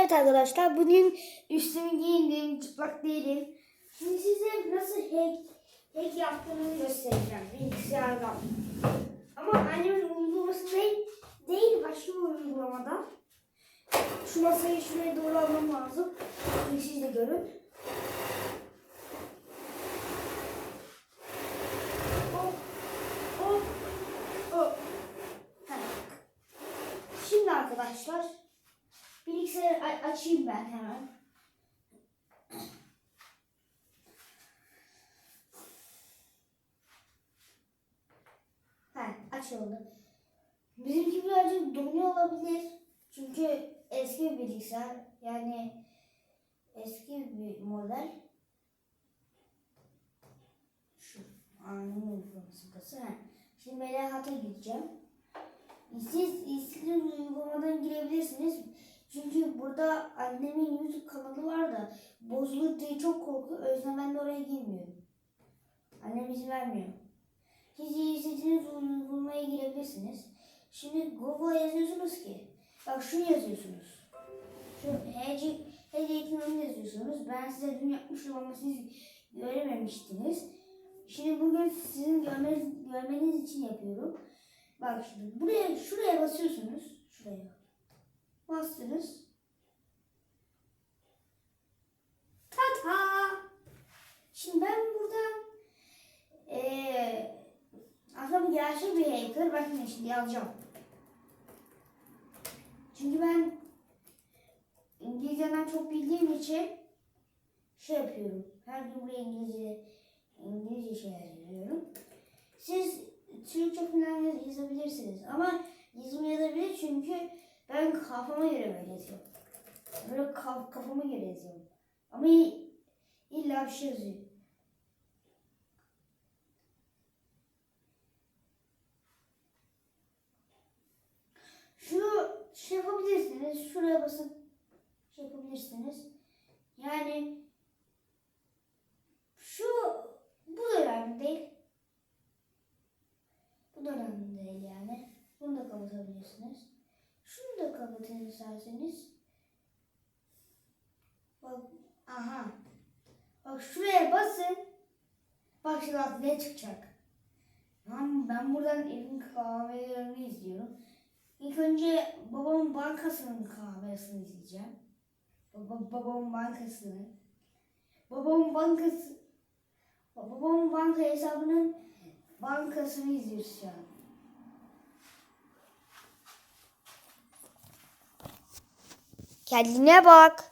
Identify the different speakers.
Speaker 1: Evet arkadaşlar bugün üstümü giyindim, çıplak değilim. Şimdi size nasıl hack, hack yaptığımı göstereceğim bilgisayardan. Ama annemin uygulaması değil, değil başka bir uygulamada. Şu masayı şuraya doğru almam lazım. Şimdi siz de görün. Hop, hop, hop. Şimdi arkadaşlar bilgisayarı açayım ben hemen. Ha, açıldı. Bizimki birazcık donuyor olabilir. Çünkü eski bir bilgisayar. Yani eski bir model. Şu anın uygulaması. Ha. Şimdi Melahat'a gideceğim. Siz istediğiniz uygulamadan girebilirsiniz. Çünkü burada annemin YouTube kanalı var da bozulur diye çok korkuyor. O yüzden ben de oraya girmiyorum. Annem izin vermiyor. Siz istediğiniz uygulamaya girebilirsiniz. Şimdi Google'a yazıyorsunuz ki. Bak şunu yazıyorsunuz. Şu hece, hece ekranını yazıyorsunuz. Ben size dün yapmıştım ama siz görememiştiniz. Şimdi bugün sizin görmeniz, görmeniz için yapıyorum. Bak şimdi buraya şuraya basıyorsunuz. Şuraya. Bastınız. Tata. Şimdi ben buradan eee aslında bu gerçek bir hacker. Ben şimdi, yazacağım. Çünkü ben İngilizceden çok bildiğim için şey yapıyorum. Her gün buraya İngilizce İngilizce şeyler yazıyorum. Siz Türkçe falan yaz- yazabilirsiniz ama kafama göre böyle yazıyorum. Böyle kaf, kafama göre yazıyorum. Ama illa bir şey yazıyor. Şunu şey yapabilirsiniz. Şuraya basıp şey yapabilirsiniz. Yani şu bu da önemli değil. Bu da önemli değil yani. Bunu da kapatabilirsiniz. Şunu da kapatın isterseniz. Bak aha. Bak şuraya basın. Bak şimdi ne çıkacak. Ben, ben buradan evin kahvelerini izliyorum. İlk önce babamın bankasının kahvesini izleyeceğim. Baba, babamın bankasını. Babamın bankası babamın banka hesabının bankasını izliyoruz şu an.
Speaker 2: Kendine bak.